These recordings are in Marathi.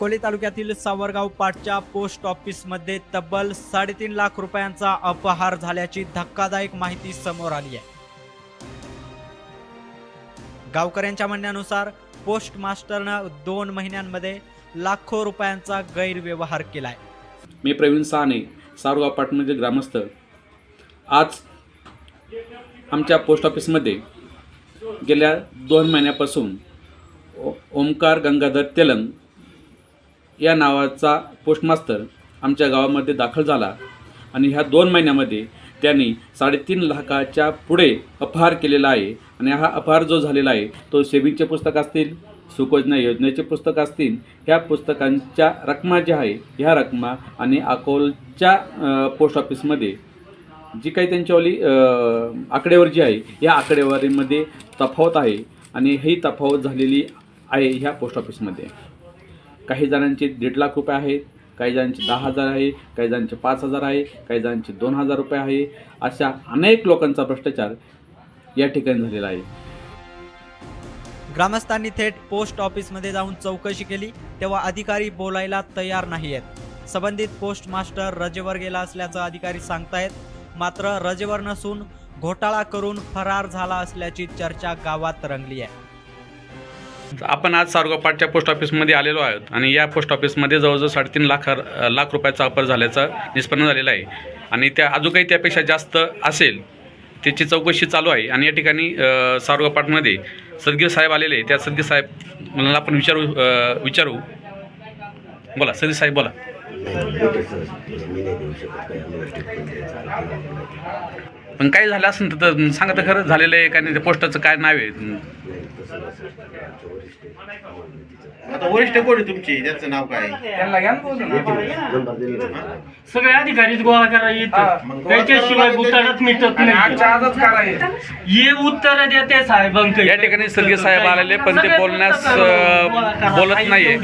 अकोले तालुक्यातील सावरगाव पाटच्या पोस्ट ऑफिसमध्ये तब्बल साडेतीन लाख रुपयांचा अपहार झाल्याची धक्कादायक माहिती समोर आली आहे. गावकऱ्यांच्या म्हणण्यानुसार पोस्ट मास्टरनं दोन महिन्यांमध्ये लाखो रुपयांचा गैरव्यवहार केलाय. मी प्रवीण साने सावरगाव पाटमधील ग्रामस्थ. आज आमच्या पोस्ट ऑफिसमध्ये गेल्या दोन महिन्यापासून ओ ओमकार गंगाधर तेलंग या नावाचा पोस्टमास्तर आमच्या गावामध्ये दाखल झाला. आणि ह्या दोन महिन्यामध्ये त्यांनी साडेतीन लाखाच्या पुढे अपहार केलेला आहे. आणि हा अपहार जो झालेला आहे तो सेविंगचे पुस्तक असतील सुकोजना योजनेचे पुस्तक असतील ह्या पुस्तकांच्या रकमा ज्या आहे ह्या रकमा आणि अकोलच्या पोस्ट ऑफिसमध्ये जी काही त्यांच्यावाली आकडेवारी जी आहे या आकडेवारीमध्ये तफावत आहे. आणि ही तफावत झालेली आहे ह्या पोस्ट ऑफिसमध्ये काही जणांचे दीड लाख रुपये आहेत काही जणांचे दहा हजार आहे काही जणांचे पाच हजार आहे काही जणांचे दोन हजार रुपये आहे अशा अनेक लोकांचा भ्रष्टाचार या ठिकाणी झालेला आहे. ग्रामस्थांनी थेट पोस्ट ऑफिसमध्ये जाऊन चौकशी केली तेव्हा अधिकारी बोलायला तयार नाही आहेत संबंधित पोस्ट मास्टर रजेवर गेला असल्याचं अधिकारी सांगतायत मात्र रजेवर नसून घोटाळा करून फरार झाला असल्याची चर्चा गावात रंगली आहे. आपण आज सारगोपाटच्या पोस्ट ऑफिसमध्ये आलेलो आहोत आणि या पोस्ट ऑफिसमध्ये जवळजवळ साडेतीन लाख लाख रुपयाचा वापर झाल्याचं निष्पन्न झालेलं आहे. आणि त्या अजून काही त्यापेक्षा जास्त असेल त्याची चौकशी चालू आहे. आणि या ठिकाणी सारगोपाटमध्ये सदगीर साहेब आलेले आहे. त्या सदगीर साहेब मला आपण विचारू विचारू. बोला सदगीर साहेब बोला. काही पण काय झालं असेल तर सांगा तर खरं झालेलं आहे का नाही? त्या पोस्टाचं काय नाव आहे? आता वरिष्ठ कोण आहे तुमची? त्याचं नाव काय. सगळे अधिकारीच गोळा करा येतं त्याच्याशिवाय उत्तरच मिटत नाही. ये उत्तर देते साहेबांकडे. या ठिकाणी सदगीर साहेब आलेले पण ते बोलण्यास अ, बोलत नाहीये.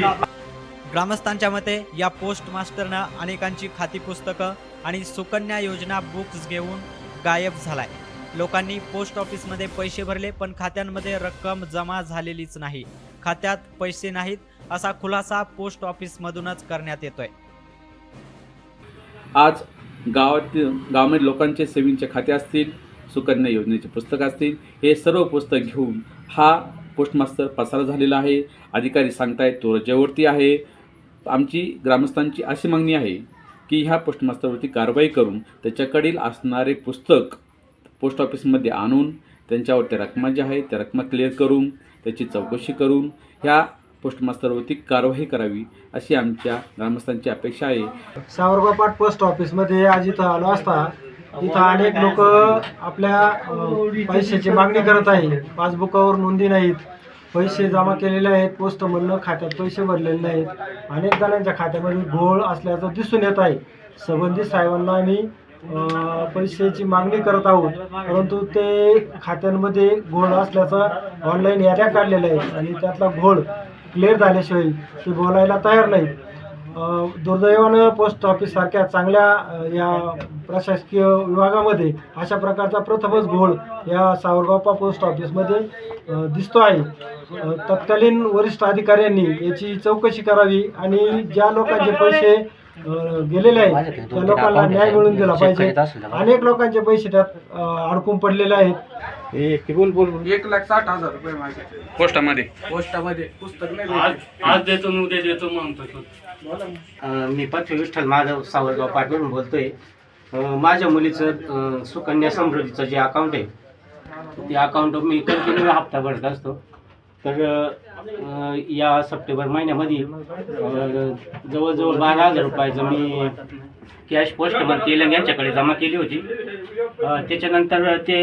ग्रामस्थांच्या मते या पोस्ट मास्टरनं अनेकांची खाती पुस्तकं आणि सुकन्या योजना बुक्स घेऊन गायब झालाय. लोकांनी पोस्ट ऑफिसमध्ये पैसे भरले पण खात्यांमध्ये रक्कम जमा झालेलीच नाही. खात्यात पैसे नाहीत असा खुलासा पोस्ट ऑफिसमधूनच करण्यात येतोय. आज गावातील गावामध्ये लोकांचे सेविंगचे खाते असतील सुकन्या योजनेचे पुस्तक असतील हे सर्व पुस्तक घेऊन हा पोस्टमास्तर पसार झालेला आहे. अधिकारी सांगतायत तो रजेवरती आहे. आमची ग्रामस्थांची अशी मागणी आहे की ह्या पोस्टमास्तरवरती कारवाई करून त्याच्याकडील असणारे पुस्तक पोस्ट ऑफिसमध्ये आणून त्यांच्यावर त्या रकमा ज्या आहेत त्या रकमा क्लिअर करून त्याची चौकशी करून ह्या पोस्टमास्टरवरती कारवाई करावी अशी आमच्या ग्रामस्थांची अपेक्षा आहे. सावरगाव पोस्ट ऑफिसमध्ये आज इथं आलो असता इथं अनेक लोक आपल्या पैशाची मागणी करत आहे पासबुकावर नोंदी नाहीत पैसे जमा केलेले आहेत पोस्टमधनं खात्यात पैसे भरलेले नाहीत अनेक जणांच्या खात्यामध्ये घोळ असल्याचं दिसून येत आहे. संबंधित साहेबांना आम्ही पैशाची मागणी करत आहोत परंतु ते खात्यांमध्ये घोळ असल्याचा ऑनलाईन याद्या काढलेल्या आहेत आणि त्यातला घोळ क्लिअर झाल्याशिवाय ते बोलायला तयार नाहीत. दुर्दैवानं पोस्ट ऑफिस सारख्या चांगल्या या प्रशासकीय विभागामध्ये अशा प्रकारचा प्रथमच घोळ या सावरगावपा पोस्ट ऑफिसमध्ये दिसतो आहे. तत्कालीन वरिष्ठ अधिकाऱ्यांनी याची चौकशी करावी आणि ज्या लोकांचे पैसे गेलेले आहेत. त्या लोकांना न्याय मिळून दिला पाहिजे. अनेक लोकांचे पैसे त्यात अडकून पडलेले आहेत. एक लाख साठ हजार रुपये माझे. पोस्टामध्ये. पोस्टामध्ये पुस्तक नाही आज देतो उद्या देतो म्हणतो मी पृथ्वी विठ्ठल माधव सावरगाव पाटणून बोलतोय. माझ्या मुलीचं सुकन्या समृद्धीचं जे अकाउंट आहे ते अकाउंट मी कंटिन्यू हप्ता भरत असतो. तर या सप्टेंबर महिन्यामध्ये जवळजवळ बारा हजार रुपयाचं मी कॅश पोस्टमन तेलंग यांच्याकडे जमा केली होती. त्याच्यानंतर ते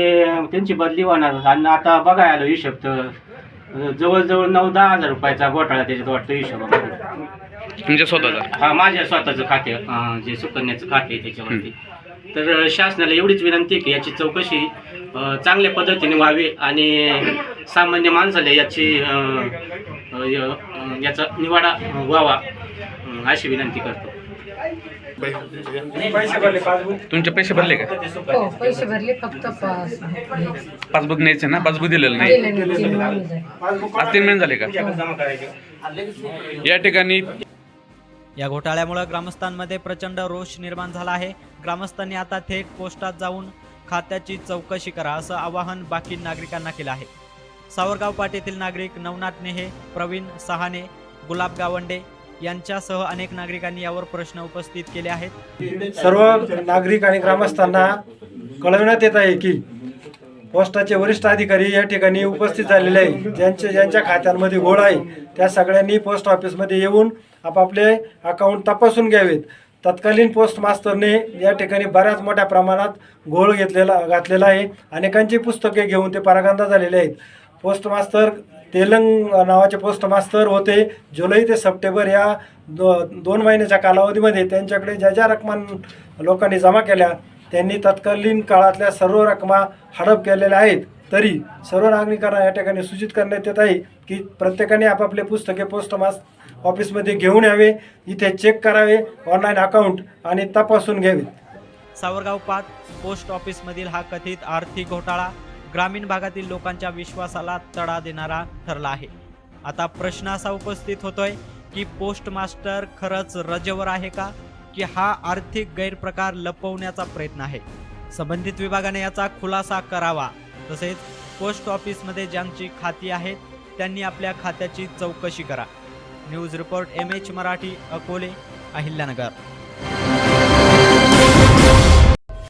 त्यांची बदली होणार. आणि आता बघाय आलो हिशोब तर जवळजवळ नऊ दहा हजार रुपयाचा घोटाळा त्याच्यात वाटतो हिशोबामध्ये तुमच्या स्वतःचा? हा माझ्या स्वतःचं खाते जे सुकन्याचं खाते आहे त्याच्यावरती. तर शासनाला एवढीच विनंती आहे की याची चौकशी चांगल्या पद्धतीने व्हावी आणि सामान्य माणसाला याची याचा निवाडा व्हावा अशी विनंती करतो. पैसे भरले पासबुक तुमचे पैसे भरले का? हो पैसे भरले फक्त पास पासबुक न्यायचं ना? पासबुक दिलेलं नाही. आज तीन महिने झाले का? करायचे या ठिकाणी या घोटाळ्यामुळे ग्रामस्थांमध्ये प्रचंड रोष निर्माण झाला आहे. ग्रामस्थांनी आता थेट पोस्टात जाऊन खात्याची चौकशी करा असं आवाहन बाकी नागरिकांना केलं आहे. सावरगाव पाटीतील नागरिक नवनाथ नेहे प्रवीण सहाने गुलाब गावंडे यांच्यासह अनेक नागरिकांनी यावर प्रश्न उपस्थित केले आहेत. सर्व नागरिक आणि ग्रामस्थांना कळविण्यात येत आहे की पोस्टाचे वरिष्ठ अधिकारी या ठिकाणी उपस्थित झालेले आहे ज्यांचे ज्यांच्या खात्यांमध्ये घोळ आहे त्या सगळ्यांनी पोस्ट ऑफिसमध्ये येऊन आपापले अकाउंट तपासून घ्यावेत. तत्कालीन पोस्ट मास्तरने या ठिकाणी बऱ्याच मोठ्या प्रमाणात घोळ घेतलेला घातलेला आहे. अनेकांची पुस्तके घेऊन ते परागंदा झालेले आहेत. पोस्ट मास्तर तेलंग नावाचे पोस्ट मास्तर होते. जुलै ते सप्टेंबर या दो दोन महिन्याच्या कालावधीमध्ये त्यांच्याकडे ज्या ज्या रकमा लोकांनी जमा केल्या त्यांनी तत्कालीन काळातल्या सर्व रकमा हडप केलेल्या आहेत. तरी सर्व नागरिकांना या ठिकाणी सूचित करण्यात येत आहे की प्रत्येकाने आपापले पुस्तके पोस्ट ऑफिसमध्ये घेऊन यावे इथे चेक करावे ऑनलाईन अकाउंट आणि तपासून घ्यावे. सावरगाव पाच पोस्ट ऑफिसमधील हा कथित आर्थिक घोटाळा ग्रामीण भागातील लोकांच्या विश्वासाला तडा देणारा ठरला आहे. आता प्रश्न असा उपस्थित होतोय की पोस्ट मास्टर खरंच रजेवर आहे का? की हा आर्थिक गैरप्रकार लपवण्याचा प्रयत्न आहे? संबंधित विभागाने याचा खुलासा करावा. तसेच पोस्ट ऑफिसमध्ये ज्यांची खाती आहेत त्यांनी आपल्या खात्याची चौकशी करा. News report M H Marathi Akole Ahilyanagar.